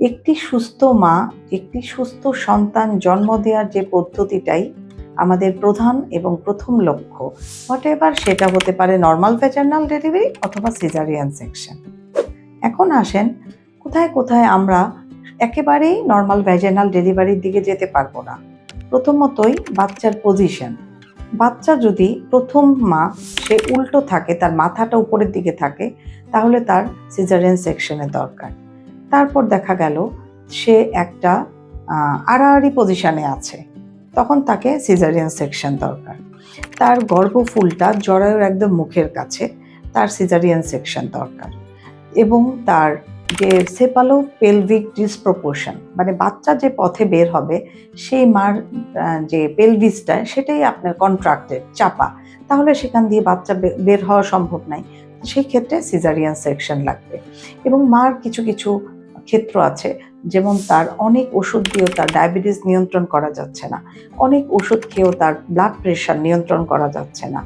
একটি সুস্থ মা, একটি সুস্থ সন্তান জন্ম দেওয়ার যে পদ্ধতিটাই আমাদের প্রধান এবং প্রথম লক্ষ্য। হোয়াট এভার সেটা হতে পারে নর্মাল ভেজার্নাল ডেলিভারি অথবা সিজারিয়ান সেকশন এখন আসেন, কোথায় কোথায় আমরা একেবারেই নর্মাল ভ্যাজানাল ডেলিভারির দিকে যেতে পারব না। প্রথমতই বাচ্চার পজিশন বাচ্চা যদি প্রথম মা, সে উল্টো থাকে, তার মাথাটা উপরের দিকে থাকে, তাহলে তার সিজারিয়ান সেকশনের দরকার। তারপর দেখা গেল সে একটা আড়াআড়ি পজিশনে আছে। তখন তাকে সিজারিয়ান সেকশন দরকার। তার গর্ভফুলটা জরায়ুর একদম মুখের কাছে, তার সিজারিয়ান সেকশন দরকার। এবং তার যে সেপালো পেলভিক ডিসপ্রপোর্শন মানে বাচ্চা যে পথে বের হবে, সেই মার যে পেলভিসটা সেটাই আপনার কন্ট্রাক্টেড চাপা। তাহলে সেখান দিয়ে বাচ্চা বের হওয়া সম্ভব নাই। সেই ক্ষেত্রে সিজারিয়ান সেকশন লাগবে। এবং মার কিছু কিছু ক্ষেত্র আছে। যেমন তার অনেক ওষুধ দিয়েও তার ডায়াবেটিস নিয়ন্ত্রণ করা যাচ্ছে না। অনেক ওষুধ খেয়েও তার ব্লাড প্রেশার নিয়ন্ত্রণ করা যাচ্ছে না।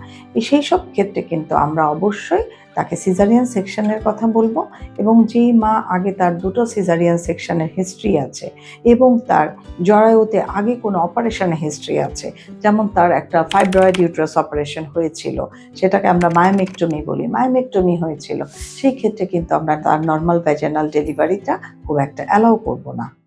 সেই সব ক্ষেত্রে কিন্তু আমরা অবশ্যই তাকে সিজারিয়ান সেকশনের কথা বলব এবং যেই মা আগে তার দুটো সিজারিয়ান সেকশনের হিস্ট্রি আছে এবং তার জরায়ুতে আগে কোনো অপারেশনের হিস্ট্রি আছে, যেমন তার একটা ফাইব্রয়েড ইউট্রাস অপারেশন হয়েছিল, সেটাকে আমরা মায়োমেক্টমি বলি। মায়োমেক্টমি হয়েছিল, সেই ক্ষেত্রে কিন্তু আমরা তার নর্মাল ভ্যাজানাল ডেলিভারিটা খুব একটা অ্যালাউ করব না।